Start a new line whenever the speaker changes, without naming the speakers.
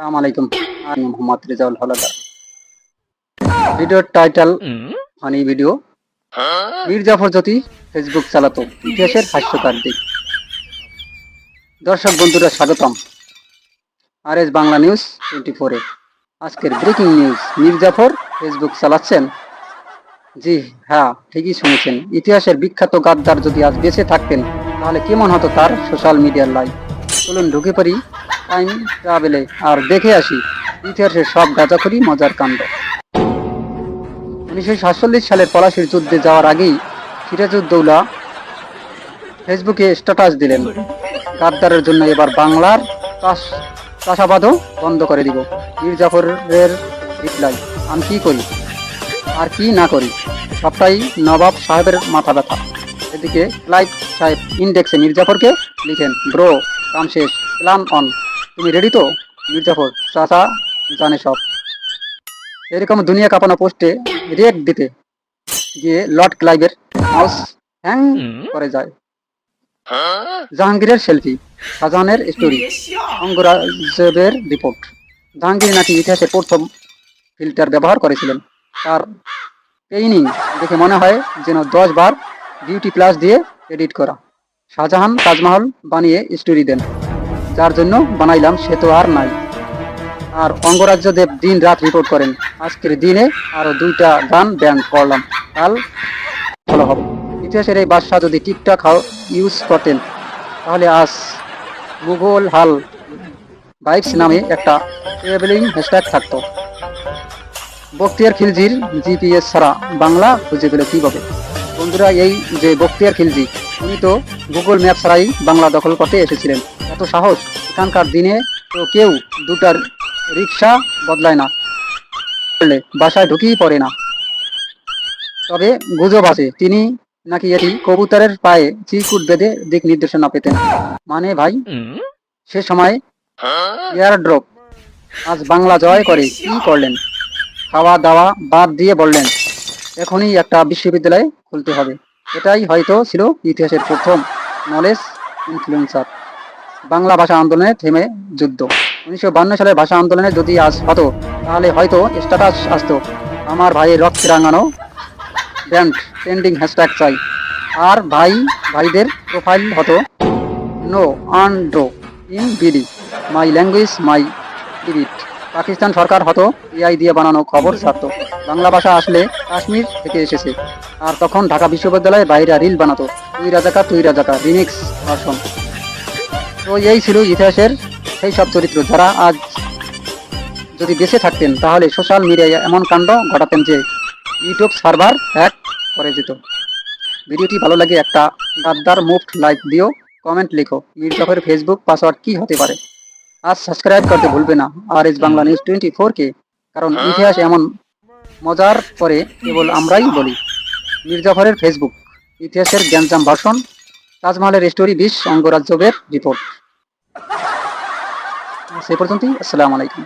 আসসালামু আমি মোহাম্মদ রেজাউল হলাদার। ভিডিওর title, funny video. Mir Jafar Jyoti Facebook চালাতো। ইতিহাসের হাস্যকার দিক। দর্শক বন্ধুরা, স্বাগতম। R S Bangla news twenty ফোরে আজকের breaking news, Mir Jafar Facebook চালাচ্ছেন। জি হ্যাঁ ঠিকই শুনেছেন। ইতিহাসের বিখ্যাত গাদ্দার যদি আজ বেঁচে থাকতেন, তাহলে কেমন হতো তার সোশ্যাল মিডিয়ার লাইফ চলুন ঢুকে পড়ি। টাইম ট্রাভেলে আর দেখে আসি, ইতিহাসের সব গাজাখড়ি মজার কাণ্ড। উনিশশো সাতচল্লিশ সালের পলাশির যুদ্ধে যাওয়ার আগেই সিরাজউদ্দৌলা ফেসবুকে স্ট্যাটাস দিলেন, গাদ্দারের জন্য এবার বাংলার চাষ- চাষাবাদও বন্ধ করে দিব। মীর জাফরের রিপ্লাই, আমি কি করি? আর কি না করি? সবটাই নবাব সাহেবের মাথা ব্যথা। এদিকে ক্লাইভ সাহেব ইন্ডেক্সে মির্জাফরকে লিখেন, ব্রো, কাম শেষ, প্ল্যান অন। তুমি রেডি তো? মির্জাফর চাচা জানে সব। এরকম দুনিয়া কাঁপানো পোস্টে রিয়েক্ট দিতে গিয়ে লর্ড ক্লাইভের মাউস হ্যাং করে যায়। জাহাঙ্গীরের সেলফি শাহজাহানের স্টোরি অঙ্গরাজের রিপোর্ট জাহাঙ্গীর নাকি ইতিহাসে প্রথম ফিল্টার ব্যবহার করেছিলেন। তার পেইনিং দেখে মনে হয় যেন দশ বার বিউটি প্লাস দিয়ে এডিট করা। শাহজাহান তাজমহল বানিয়ে স্টোরি দেন। যার জন্য বানাইলাম, সে তো আর নাই। আর অঙ্গরাজ্য দেব দিন রাত রিপোর্ট করেন। আজকের দিনে আরও দুইটা গান ব্যান করলাম। কাল ভালো হবে। ইতিহাসের এই বাদশাহ যদি টিকটক ইউজ করতেন, তাহলে আজ গুগল হাল বাইকস নামে একটা ট্রেভেলিং হ্যাশট্যাগ থাকতো। বক্তিয়ার খিলজির জিপিএস ছাড়া বাংলা খুঁজে পেল কীভাবে? বন্ধুরা, এই যে বক্তিয়ার খিলজি, উনি তো গুগল ম্যাপ ছাড়াই বাংলা দখল করতে এসেছিলেন। এত সাহস এখানকার দিনে তো কেউ দুটার রিক্সা বদলায় না। করলে বাসায় ঢুকিয়ে পড়ে না। তবে গুজব আছে। তিনি নাকি এটি কবুতরের পায়ে চিরকুট বেঁধে দিক নির্দেশনা পেতেন। মানে ভাই, সে সময় এয়ার ড্রপ আজ বাংলা জয় করে। কি করলেন? খাওয়া দাওয়া বাদ দিয়ে বললেন, এখনই একটা বিশ্ববিদ্যালয় খুলতে হবে। এটাই হয়তো ছিল ইতিহাসের প্রথম নলেজ ইনফ্লুয়েন্সার। বাংলা ভাষা আন্দোলনে থেমে যুদ্ধ। উনিশশো সালের ভাষা আন্দোলনে যদি আজ হতো, তাহলে হয়তো স্ট্যাটাস আসতো। আমার ভাইয়ের রক্ত রাঙানো ব্যান্ড ট্রেন্ডিং হ্যাশট্যাগ চাই। আর ভাই, ভাইদের প্রোফাইল হতো নো আন আন্ড্রো in BD, my language, my debate Pakistan সরকার হতো এআই দিয়ে বানানো খবর ছাড়ত। বাংলা ভাষা আসলে কাশ্মীর থেকে এসেছে। আর তখন ঢাকা বিশ্ববিদ্যালয়ে বাইরে রিল বানাতো। তুই রাজাকা তুই রাজাকা রিমিক্স ভার্সন। তো এই ছিল ইতিহাসের সেই সব চরিত্র। যারা আজ যদি বেঁচে থাকতেন তাহলে সোশ্যাল মিডিয়ায় এমন কাণ্ড ঘটাতেন যে ইউটিউব সার্ভার হ্যাক করে যেত। ভিডিওটি ভালো লাগে একটা গাদ্দার মুভড লাইক দিও কমেন্ট লিখো। মীর জাফরের ফেসবুক পাসওয়ার্ড কি হতে পারে? আজ সাবস্ক্রাইব করতে ভুলবে না। আর এস বাংলা নিউজ টোয়েন্টি ফোরকে কারণ ইতিহাস এমন মজার পরে কেবল আমরাই বলি। মীর জাফরের ফেসবুক ইতিহাসের জ্ঞানজাম ভাষণ তাজমহলের স্টোরি বিশ অঙ্গরাজ্যবের রিপোর্ট সে পর্যন্তই আসসালামু আলাইকুম।